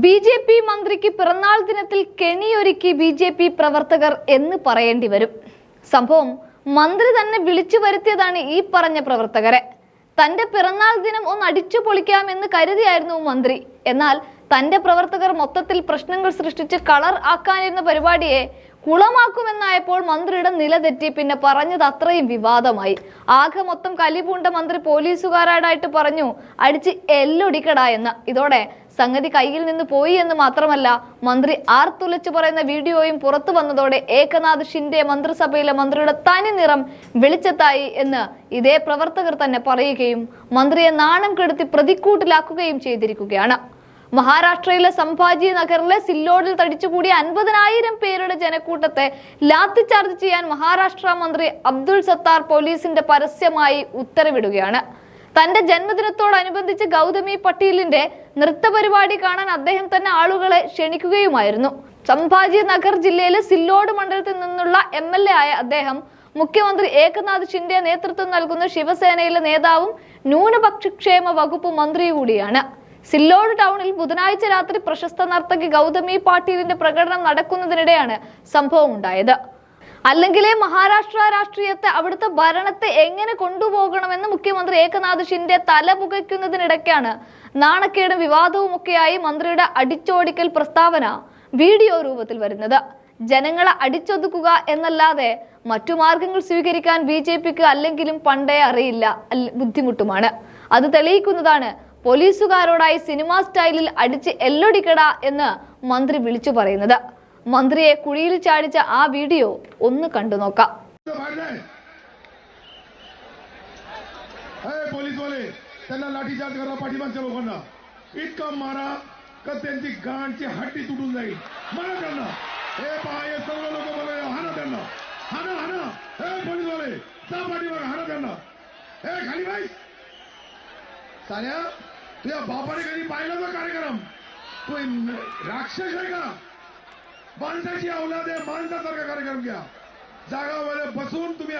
B J P മന്ത്രിക്ക് പിറന്നാൾ ദിനത്തിൽ കെണിയൊരുക്കി ബി ജെ പി പ്രവർത്തകർ എന്ന് പറയേണ്ടി വരും. സംഭവം മന്ത്രി തന്നെ വിളിച്ചു വരുത്തിയതാണ് ഈ പറഞ്ഞ പ്രവർത്തകരെ. തന്റെ പിറന്നാൾ ദിനം ഒന്ന് അടിച്ചു പൊളിക്കാമെന്ന് കരുതിയായിരുന്നു മന്ത്രി. എന്നാൽ തന്റെ പ്രവർത്തകർ മൊത്തത്തിൽ പ്രശ്നങ്ങൾ സൃഷ്ടിച്ച് കളർ ആക്കാനിരുന്ന പരിപാടിയെ കുളമാക്കുമെന്നായപ്പോൾ മന്ത്രിയുടെ നില തെറ്റി പിന്നെ പറഞ്ഞത് അത്രയും വിവാദമായി. ആകെ മൊത്തം കലിപൂണ്ട മന്ത്രി പോലീസുകാരായിട്ട് പറഞ്ഞു അടിച്ച് എല്ലൊടിക്കടാ എന്ന്. ഇതോടെ സംഗതി കയ്യിൽ നിന്ന് പോയി എന്ന് മാത്രമല്ല മന്ത്രി ആർത്തുലച്ചു പറയുന്ന വീഡിയോയും പുറത്തു വന്നതോടെ ഏകനാഥ് ഷിൻഡെ മന്ത്രിസഭയിലെ മന്ത്രിയുടെ തനി നിറം വെളിച്ചത്തായി എന്ന് ഇതേ പ്രവർത്തകർ തന്നെ പറയുകയും മന്ത്രിയെ നാണം കെടുത്തി പ്രതിക്കൂട്ടിലാക്കുകയും ചെയ്തിരിക്കുകയാണ്. മഹാരാഷ്ട്രയിലെ സംഭാജി നഗറിലെ സില്ലോഡിൽ തടിച്ചുകൂടിയ അൻപതിനായിരം പേരുടെ ജനക്കൂട്ടത്തെ ലാത്തിച്ചാർജ് ചെയ്യാൻ മഹാരാഷ്ട്ര മന്ത്രി അബ്ദുൾ സത്താർ പോലീസിന്റെ പരസ്യമായി ഉത്തരവിടുകയാണ്. തന്റെ ജന്മദിനത്തോടനുബന്ധിച്ച് ഗൗതമി പട്ടീലിന്റെ നൃത്ത പരിപാടി കാണാൻ അദ്ദേഹം തന്നെ ആളുകളെ ക്ഷണിക്കുകയുമായിരുന്നു. സംഭാജി നഗർ ജില്ലയിലെ സില്ലോഡ് മണ്ഡലത്തിൽ നിന്നുള്ള എം എൽ എ ആയ അദ്ദേഹം മുഖ്യമന്ത്രി ഏകനാഥ് ഷിൻഡെ നേതൃത്വം നൽകുന്ന ശിവസേനയിലെ നേതാവും ന്യൂനപക്ഷക്ഷേമ വകുപ്പ് മന്ത്രി കൂടിയാണ്. സില്ലോഡ് ടൗണിൽ ബുധനാഴ്ച രാത്രി പ്രശസ്ത നർത്തകി ഗൗതമി പാട്ടീലിന്റെ പ്രകടനം നടക്കുന്നതിനിടെയാണ് സംഭവം ഉണ്ടായത്. അല്ലെങ്കിലേ മഹാരാഷ്ട്ര രാഷ്ട്രീയത്തെ അവിടുത്തെ ഭരണത്തെ എങ്ങനെ കൊണ്ടുപോകണമെന്ന് മുഖ്യമന്ത്രി ഏകനാഥ് ഷിൻഡെ തല പുകയ്ക്കുന്നതിനിടയ്ക്കാണ് നാണക്കേടും വിവാദവുമൊക്കെയായി മന്ത്രിയുടെ അടിച്ചോടിക്കൽ പ്രസ്താവന വീഡിയോ രൂപത്തിൽ വരുന്നത്. ജനങ്ങളെ അടിച്ചൊതുക്കുക എന്നല്ലാതെ മറ്റു മാർഗങ്ങൾ സ്വീകരിക്കാൻ ബി ജെ പിക്ക് അല്ലെങ്കിലും പണ്ടേ അറിയില്ല ബുദ്ധിമുട്ടുമാണ്. അത് തെളിയിക്കുന്നതാണ് പോലീസുകാരോടായി സിനിമാ സ്റ്റൈലിൽ അടിച്ച് എല്ലൊടിക്കട എന്ന് മന്ത്രി വിളിച്ചു പറയുന്നത് മന്ത്രിയെ കുഴിയിൽ ചാടിച്ച ആ വീഡിയോ ഒന്ന് കണ്ടു നോക്കാം तो भांडलंय हे पोलीसवाले त्यांना लाठीचार्ज करा पाठीमागच्या लोकांना इतका मारा का त्यांची गांडची हड्डी तुटून जाईल मारा त्यांना हे पहा हे सर्व लोक मला हाना त्यांना हाना हाना हे पोलीसवाले जा पाठीमागे हाना त्यांना हे खाली बाई साऱ्या तुझ्या बापाने कधी पाहिला तो कार्यक्रम? तू राक्षस आहे का? माणसाची औलाद आहे माणसासारखा कार्यक्रम घ्या. जागावर बसून तुम्ही